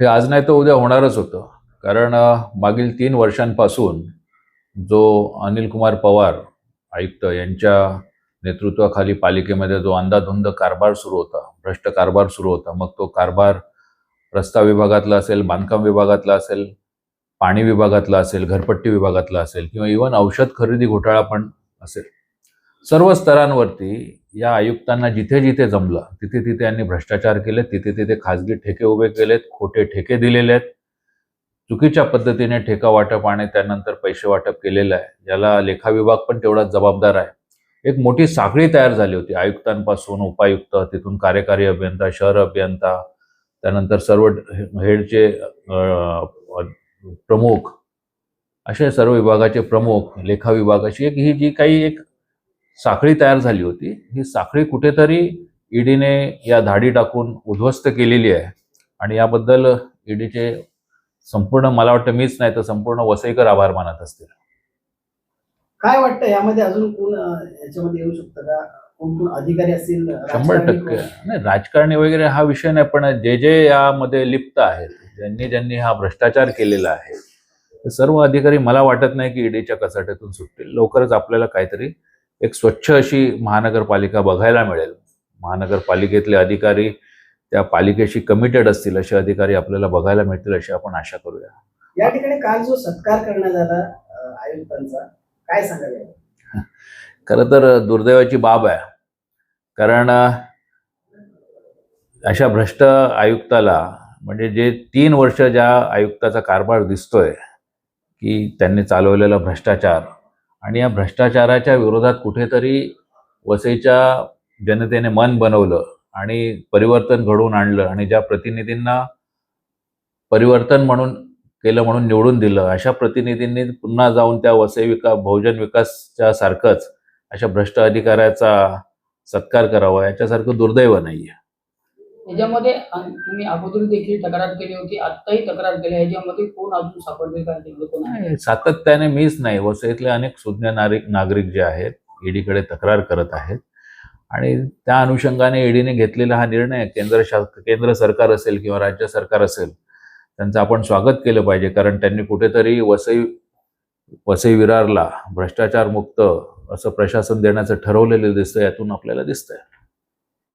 हे आज नाही तर उद्या होणारच होतं. कारण मागील तीन वर्षांपासून जो अनिल कुमार पवार आयुक्त यांच्या नेतृत्वाखाली पालिकेमध्ये जो अंदाधुंद कारभार सुरू होता भ्रष्ट कारभार सुरू होता मग तो कारभार रस्ता विभागातला असेल बांधकाम विभागातला असेल पाणी विभागातला असेल घरपट्टी विभागातला असेल किंवा इवन औषध खरेदी घोटाळा पण असेल. सर्व स्तरांवरती या आयुक्तांना जिथे जिथे जमलं तिथे तिथे यांनी भ्रष्टाचार केले तिथे तिथे खाजगी ठेके उभे केलेत खोटे ठेके दिलेले आहेत. चुकीच्या पद्धतीने ठेका वाटप आणि त्यानंतर पैसे वाटप केलेलं आहे. याला लेखा विभाग पण तेवढाच जबाबदार आहे. एक मोठी साखळी तयार झाली होती. आयुक्तांपासून उपायुक्त तिथून कार्यकारी अभियंता शहर अभियंता त्यानंतर सर्व हेडचे प्रमुख असे सर्व विभागाचे प्रमुख लेखा विभागाची एक ही जी काही एक साखळी तयार झाली होती. ही साखळी कुठेतरी ईडीने या धाडी टाकून उद्ध्वस्त केलेली आहे. आणि याबद्दल ईडीचे संपूर्ण मला वाटतं मीच नाही तर संपूर्ण वसईकर आभार मानत असतील. काय वाटतं? यामध्ये अजून कोण याच्यामध्ये येऊ शकतं का? कोण कोण अधिकारी असतील? शंभर टक्के? नाही राजकारणी वगैरे हा विषय नाही पण जे जे यामध्ये लिप्त आहेत ज्यांनी ज्यांनी हा भ्रष्टाचार केलेला आहे ते सर्व अधिकारी मला वाटत नाही की ईडीच्या कचाट्यातून सुटतील. लवकरच आपल्याला काहीतरी एक स्वच्छ अशी महानगरपालिका बघायला मिळेल. महानगरपालिकेतले अधिकारी त्या पालिकेशी कमिटेड असतील असे अधिकारी आपल्याला बघायला मिळतील अशी आपण आशा करूया. या ठिकाणी काल जो सत्कार करण्यात आला आयुक्तांचा काय सांगाल यावर? खरं तर दुर्दैवाची बाब आहे. कारण अशा भ्रष्ट आयुक्ताला म्हणजे जे तीन वर्ष ज्या आयुक्ताचा कारभार दिसतोय की त्यांनी चालवलेला भ्रष्टाचार आणि या भ्रष्टाचाराच्या विरोधात कुठेतरी वसईच्या जनतेने मन बनवलं आणि परिवर्तन घडवून आणलं आणि ज्या प्रतिनिधींना परिवर्तन म्हणून केलं म्हणून निवडून दिलं अशा प्रतिनिधींनी पुन्हा जाऊन त्या वसई विकास बहुजन विकासच्या सारखंच अशा भ्रष्ट अधिकाऱ्याचा सत्कार करावा याच्यासारखं दुर्दैव नाहीये. आहे अन- तुम्ही अगोदर देखील तक्रार केली होती आत्ताही तक्रार केली याच्यामध्ये कोण अजून सापडले का? त्यामध्ये कोण आहे नाही, सातत्याने मीच नाही. वसईतले अनेक सुज्ञ नागरिक नागरिक जे आहेत ईडीकडे तक्रार करत आहेत. आणि त्या अनुषंगाने ईडीने घेतलेला हा निर्णय केंद्र शा केंद्र सरकार असेल किंवा राज्य सरकार असेल त्यांचं आपण स्वागत केलं पाहिजे. कारण त्यांनी कुठेतरी वसई वसई विरारला भ्रष्टाचार मुक्त असं प्रशासन देण्याचं ठरवलेलं दिसतं यातून आपल्याला दिसतंय.